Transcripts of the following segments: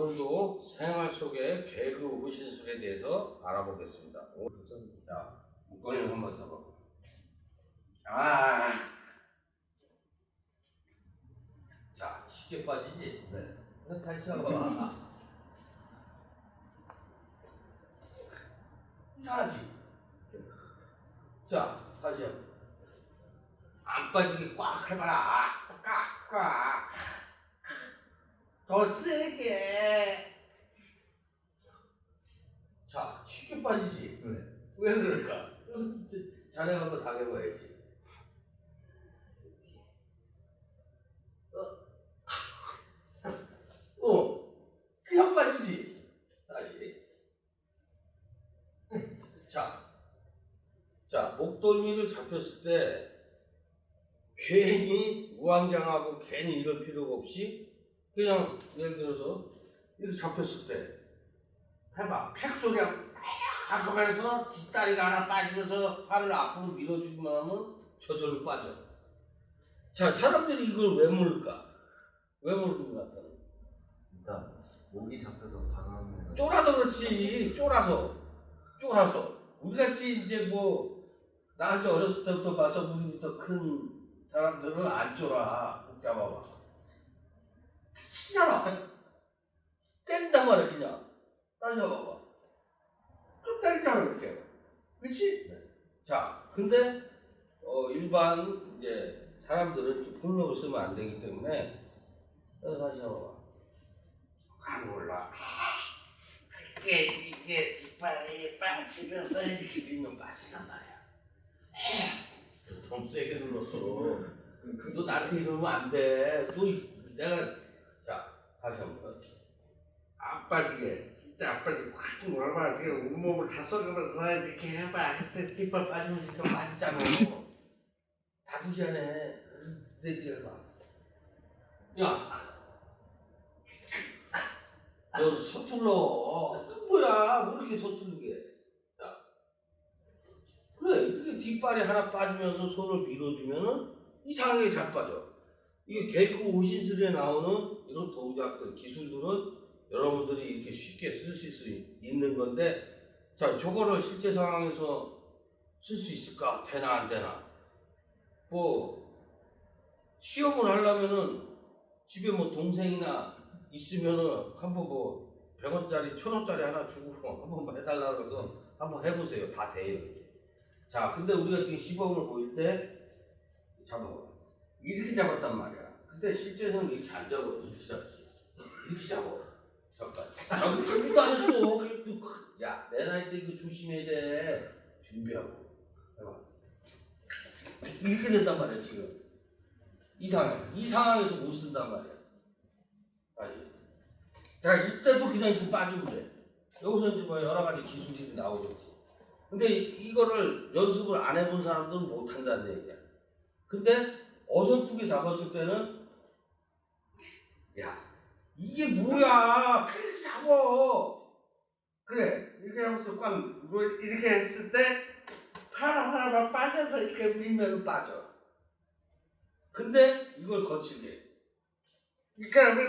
오늘도 생활 속의 개그 호신술에 대해서 알아보겠습니다. 오, 자, 목걸이를 한번 잡아. 아, 자, 쉽게 빠지지? 네. 그럼 다시 잡아. 이상하지? 자, 다시 해봐. 안 빠지게 꽉 해봐라. 꽉, 꽉. 더 세게. 자, 쉽게 빠지지? 네. 왜 그럴까? 자네 한번 당해봐야지. 어, 어, 그냥 빠지지. 다시. 자, 자, 목덜미를 잡혔을 때 괜히 우왕장하고 괜히 이럴 필요가 없이 그냥 예를 들어서 이렇게 잡혔을 때 해봐. 팩 소리가 팍 하면서 뒷다리가 하나 빠지면서 팔을 앞으로 밀어주기만 하면 저절로 빠져. 자, 사람들이 이걸 왜 모를까? 왜 모르는 것 같아? 일단 목이 잡혀서 당하면 쫄아서 그렇지. 쫄아서. 쫄아서. 우리같이 이제 뭐 나같이 어렸을 때부터 봐서 우리부터 큰 사람들은 안 쫄아. 꼭 잡아봐. 치잖아. 때린단 말이야 그냥. 따져봐봐. 또 때리잖아 이렇게. 그렇지? 네. 자, 근데 어, 일반 이제 사람들은 이렇게 폭력을 쓰면 안 되기 때문에 어, 다시 해봐봐. 안 올라. 이게 이게 뒷발이 빠지면서 이렇게 밀면 빠지단 말이야. 너무 세게 눌렀어. 너 나한테 이러면 안 돼. 너 내가 자 다시 한 번 안 빠지게 진짜 안 빠지게 확 눌러봐. 지금 온몸을 다 썩으면서 이렇게 해봐. 그때 뒷발 빠지면 이렇게 빠지잖아. 다 두지 않아. 내 뒤에 해봐. 야. 너 서툴러. 뭐야? 왜 이렇게 서툴게? 자. 그래, 이렇게 뒷발이 하나 빠지면서 손을 밀어주면은 이상하게 잘 빠져. 이게 개그 오신술에 나오는 이런 동작들, 기술들은 여러분들이 이렇게 쉽게 쓰실 수 있는 건데, 자, 저거를 실제 상황에서 쓸 수 있을까? 되나, 안 되나? 뭐, 시험을 하려면은 집에 뭐 동생이나 있으면은 한번 뭐 100원짜리, 1000원짜리 하나 주고 한번 뭐 해달라고 해서 한번 해보세요. 다 돼요. 자, 근데 우리가 지금 시범을 보일 때 잡아봐. 이렇게 잡았단 말이야. 근데 실제는 이렇게 안 잡아. 이렇게 잡지. 이렇게 잡아. 잠깐. 야, 준비도 안 했어. 그래도 크- 야, 내 나이 때 이거 조심해야 돼. 준비하고. 해봐. 이렇게 된단 말이야, 지금. 이 상황. 이 상황에서 못 쓴단 말이야. 다시. 자, 이때도 그냥 이렇게 빠지면 돼. 여기서 이제 뭐 여러 가지 기술이 나오겠지. 근데 이- 이거를 연습을 안 해본 사람들은 못 한다는 얘기야. 근데 어설프게 잡았을 때는 야, 이게 뭐야? 그렇게 잡어. 그래. 이렇게 하면서 꽉 누워 이렇게 했을 때 하나 하나만 빠져서 이렇게 밀면 빠져. 근데 이걸 거칠게. 그러니까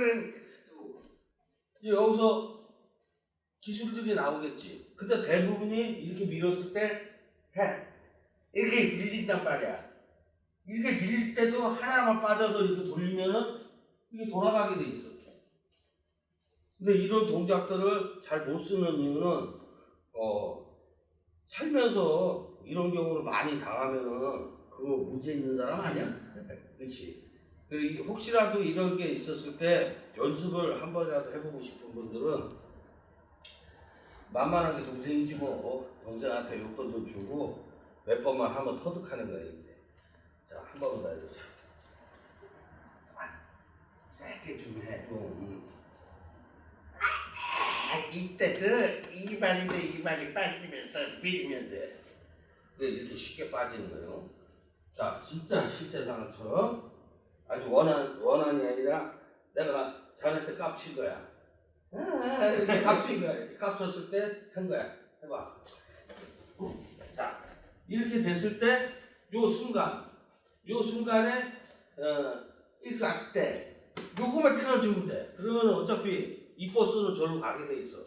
여기서 기술들이 나오겠지. 근데 대부분이 이렇게 밀었을 때 해. 이렇게 밀린단 말이야. 이렇게 밀릴 때도 하나만 빠져서 이렇게 돌리면은 이게 돌아가게 돼 있어. 근데 이런 동작들을 잘 못 쓰는 이유는 어 살면서 이런 경우를 많이 당하면은 그거 문제 있는 사람 아니야? 그렇지. 그리고 혹시라도 이런 게 있었을 때 연습을 한 번이라도 해보고 싶은 분들은 만만하게 동생이지 뭐 동생한테 용돈도 주고 몇 번만 하면 터득하는 이제. 자, 한 번만 더 해보자. 아, 세게 좀 해, 좀. 아, 이때도 이발이도 이발이 빠지면서 밀면 돼. 그래, 이렇게 쉽게 빠지는 거예요. 자, 진짜 실제 상황처럼 아주 원한, 원한이 아니라 내가 자네한테 깝친 거야. 아, 이렇게 깝친 거야. 이렇게 깝쳤을 때 한 거야. 해봐. 자, 이렇게 됐을 때, 요 순간, 요 순간에, 어, 이렇게 왔을 때, 요거만 틀어주면 돼. 그러면 어차피 이 버스는 절로 가게 돼 있어.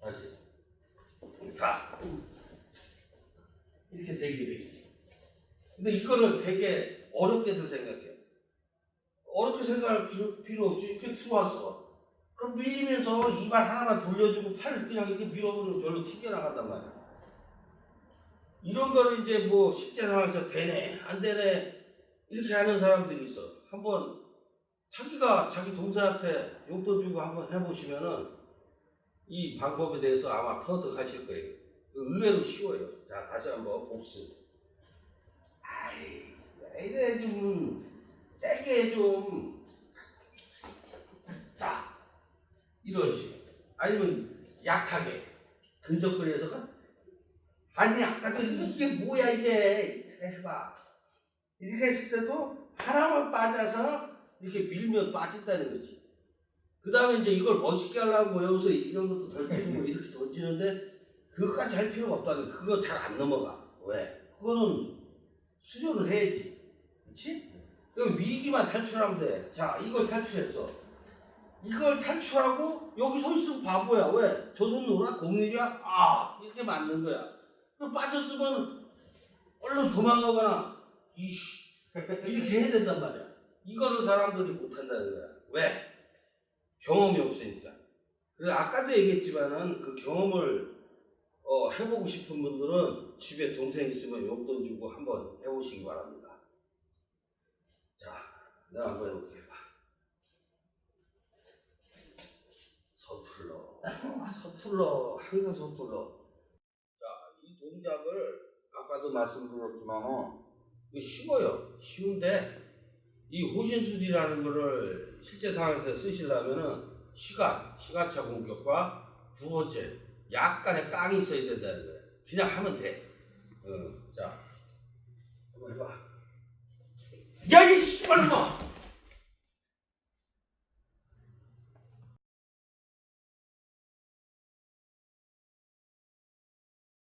다시. 가. 이렇게 되게 돼 있지. 근데 이거를 되게 어렵게들 생각해. 어렵게 생각할 필요, 필요 없이 이렇게 들어왔어. 그럼 밀리면서 이발 하나만 돌려주고 팔 그냥 이렇게 밀어버리면 절로 튕겨나간단 말이야. 이런 거를 이제 뭐 실제 상황에서 되네, 안 되네, 이렇게 하는 사람들이 있어. 한번 자기가 자기 동생한테 용돈 주고 한번 해보시면은 이 방법에 대해서 아마 터득하실 거예요. 의외로 쉬워요. 자, 다시 한번 복습. 아이, 왜 이래 좀 세게 좀. 자, 이런 식. 아니면 약하게 근접거리에다가 아니 아까 그 이게 뭐야 이게 해봐. 이렇게 했을 때도 하나만 빠져서 이렇게 밀면 빠진다는 거지. 그 다음에 이제 이걸 멋있게 하려고 뭐 여기서 이런 것도 던지고 뭐 이렇게 던지는데 그것까지 할 필요가 없다는. 그거 잘 안 넘어가. 왜? 그거는 수련을 해야지. 그렇지? 그 위기만 탈출하면 돼. 자, 이걸 탈출했어. 이걸 탈출하고 여기 서 있으면 바보야. 왜? 저손 놓아? 공일이야? 아, 이렇게 맞는 거야. 빠졌으면 얼른 도망가거나 이씨 이렇게 해야 된단 말이야. 이거를 사람들이 못한다는 거야. 왜? 경험이 없으니까. 그래서 아까도 얘기했지만은 그 경험을 어, 해보고 싶은 분들은 집에 동생 있으면 용돈 주고 한번 해보시기 바랍니다. 자, 내가 한번 해볼게. 봐. 서툴러, 서툴러, 항상 서툴러. 동작을 아까도 말씀드렸지만 쉬워요. 쉬운데 이 호신술이라는 거를 실제 상황에서 쓰시려면은 시간, 시간차 공격과 두 번째 약간의 깡이 있어야 된다는 거예요. 그냥 하면 돼. 어, 자, 한번 해봐. 야, 이 씨발 놈아!